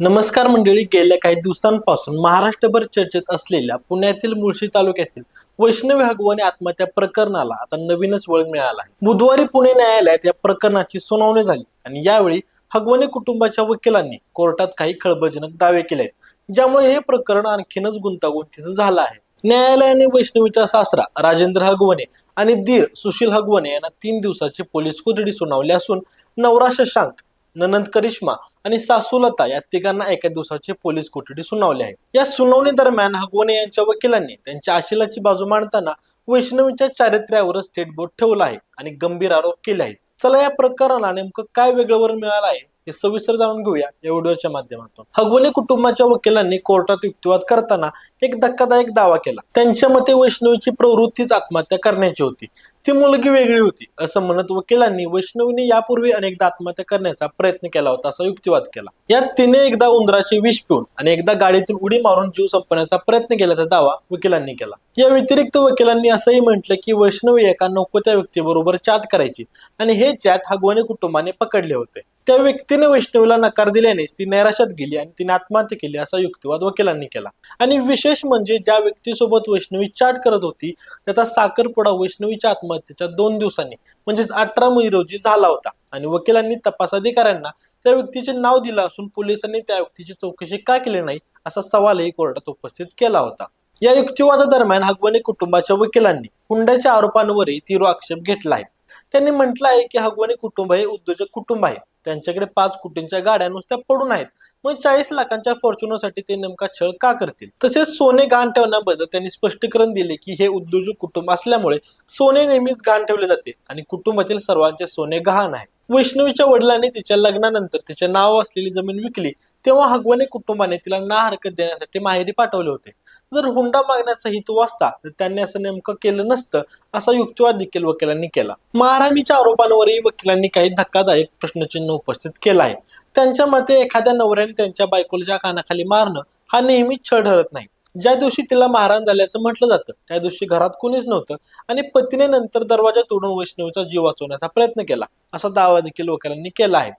नमस्कार मंडळी गेल्या काही दिवसांपासून महाराष्ट्रभर चर्चेत असलेल्या पुण्यातील मुळशी तालुक्यातील वैष्णवी हगवणे आत्महत्या प्रकरणाला आता नवीनच वळण मिळाला आहे. बुधवारी पुणे न्यायालयात या प्रकरणाची सुनावणी झाली आणि यावेळी हगवणे कुटुंबाच्या वकिलांनी कोर्टात काही खळबळजनक दावे केले आहेत ज्यामुळे हे प्रकरण आणखीनच गुंतागुंतीचं झालं आहे. न्यायालयाने वैष्णवीचा सासरा राजेंद्र हगवणे आणि दीर सुशील हगवणे यांना तीन दिवसाची पोलीस कोठडी सुनावली असून नवरा शशांक ननंद करिश्मा आणि सासूलता या तिघांना एका दिवसाची पोलीस कोठडी सुनावली आहे. या सुनावणी दरम्यान हगवणे यांच्या वकिलांनी त्यांच्या आशिलाची बाजू मांडताना वैष्णवीच्या चारित्र्यावरच थेट बोट ठेवला आहे आणि गंभीर आरोप केले आहेत. चला या प्रकरणाला नेमकं काय वेगळं वर मिळालं आहे हे सविस्तर जाणून घेऊया या व्हिडिओच्या माध्यमातून. हगवणे कुटुंबाच्या वकिलांनी कोर्टात युक्तिवाद करताना एक धक्कादायक दावा केला. त्यांच्या मते वैष्णवीची प्रवृत्तीच आत्महत्या करण्याची होती. ती मुलगी वेगळी होती असं म्हणत वकिलांनी वैष्णवीने यापूर्वी अनेकदा आत्महत्या करण्याचा प्रयत्न केला होता असा युक्तिवाद केला. यात तिने एकदा उंदराचे विष पिऊन आणि एकदा गाडीतून उडी मारून जीव संपवण्याचा प्रयत्न केल्याचा दावा वकिलांनी केला. या व्यतिरिक्त वकिलांनी असंही म्हटलं की वैष्णवी एका नको त्या व्यक्तीबरोबर चॅट करायची आणि हे चॅट हगवणे कुटुंबाने पकडले होते. त्या व्यक्तीने वैष्णवीला नकार दिल्यानेच ती नैराश्यात गेली आणि तिने आत्महत्या केली असा युक्तिवाद वकिलांनी केला. आणि विशेष म्हणजे ज्या व्यक्तीसोबत वैष्णवी चाट करत होती त्याचा साखरपुडा वैष्णवीच्या आत्महत्येच्या दोन दिवसांनी म्हणजेच अठरा मे रोजी झाला होता. आणि वकिलांनी तपास अधिकाऱ्यांना त्या व्यक्तीचे नाव दिलं असून पोलिसांनी त्या व्यक्तीची चौकशी का केली नाही असा सवालही कोर्टात उपस्थित केला होता. या युक्तिवादादरम्यान हगवणे कुटुंबाच्या वकिलांनी हुंड्याच्या आरोपांवरही तीव्र आक्षेप घेतला आहे. त्यांनी म्हटलं आहे की हगवणे कुटुंब हे उद्योजक कुटुंब आहे. त्यांच्याकडे पाच कोटींच्या गाड्या नुसत्या पडून आहेत. मग चाळीस लाखांच्या फॉर्च्युनरसाठी ते नेमका छळ का करतील? तसेच सोने गहाण ठेवण्याबद्दल त्यांनी स्पष्टीकरण दिले की हे उद्योजक कुटुंब असल्यामुळे सोने नेहमीच गहाण ठेवले जाते आणि कुटुंबातील सर्वांचे सोने गहाण आहे. वैष्णवीच्या वडिलांनी तिच्या लग्नानंतर तिचे नाव असलेली जमीन विकली. तेव्हा हगवणे कुटुंबाने तिला ना हरकत देण्यासाठी माहेरी पाठवले होते. जर हुंडा मागण्याचा हेतू असता तर त्यांनी असं नेमकं केलं नसतं असा युक्तिवाद देखील वकिलांनी केला. महाराणीच्या आरोपांवरही वकिलांनी काही धक्कादायक प्रश्नचिन्ह उपस्थित केलं आहे. त्यांच्या मते एखाद्या नवऱ्याने त्यांच्या बायकोच्या कानाखाली मारणं हा नेहमीच छळ ठरत नाही. ज्या दिवशी तिला मारहाण झाल्याचं म्हटलं जातं त्या दिवशी घरात कोणीच नव्हतं आणि पतीने नंतर दरवाजा तोडून वैष्णवीचा जीव वाचवण्याचा प्रयत्न केला असा दावा देखील वकिलांनी केला आहे.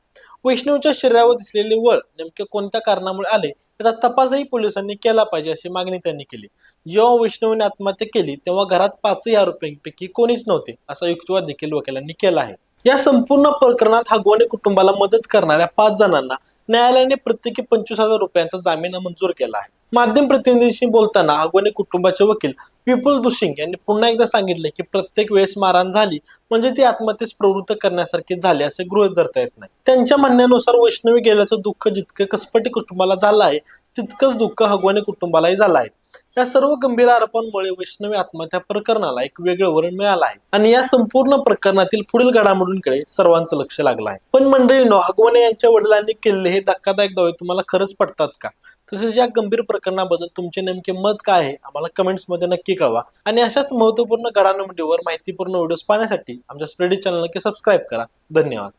वैष्णवीच्या शरीरावर दिसलेले वळ नेमके कोणत्या कारणामुळे आले याचा तपासही पोलिसांनी केला पाहिजे अशी मागणी त्यांनी केली. जेव्हा वैष्णवीने आत्महत्या केली तेव्हा घरात पाचही आरोपींपैकी कोणीच नव्हते असा युक्तिवाद देखील वकिलांनी केला आहे. या संपूर्ण प्रकरणात हगवणे कुटुंबाला मदत करणाऱ्या पाच जणांना न्यायालयाने प्रत्येकी पंचवीस हजार रुपयांचा जामीन मंजूर केला आहे. माध्यम प्रतिनिधींशी बोलताना हगवणे कुटुंबाचे वकील विपुल दुशिंग यांनी पुन्हा एकदा सांगितले की प्रत्येक वेळेस मारहाण झाली म्हणजे ती आत्महत्येस प्रवृत्त करण्यासारखे झाले असे गृहित धरता येत नाही. त्यांच्या म्हणण्यानुसार वैष्णवी गेल्याचं दुःख जितकं कसपटी कुटुंबाला झालं आहे तितकंच दुःख हगवणे कुटुंबालाही झालं आहे. या सर्व गंभीर आरोपांमुळे वैष्णवी आत्महत्या प्रकरणाला एक वेगळं वरण मिळालं आहे. आणि या संपूर्ण प्रकरणातील पुढील घडामोडींकडे सर्वांचं लक्ष लागलं आहे. पण मंडळीनो हगवणे यांच्या वडिलांनी केलेले हे धक्कादायक दावे तुम्हाला खरंच पडतात का? तसेच या गंभीर प्रकरणाबद्दल तुमचे नेमके मत काय आहे आम्हाला कमेंट्समध्ये नक्की कळवा. आणि अशाच महत्त्वपूर्ण घडामोडीवर माहितीपूर्ण व्हिडिओज पाहण्यासाठी आमच्या स्प्रेडी चॅनल नक्की सबस्क्राईब करा. धन्यवाद.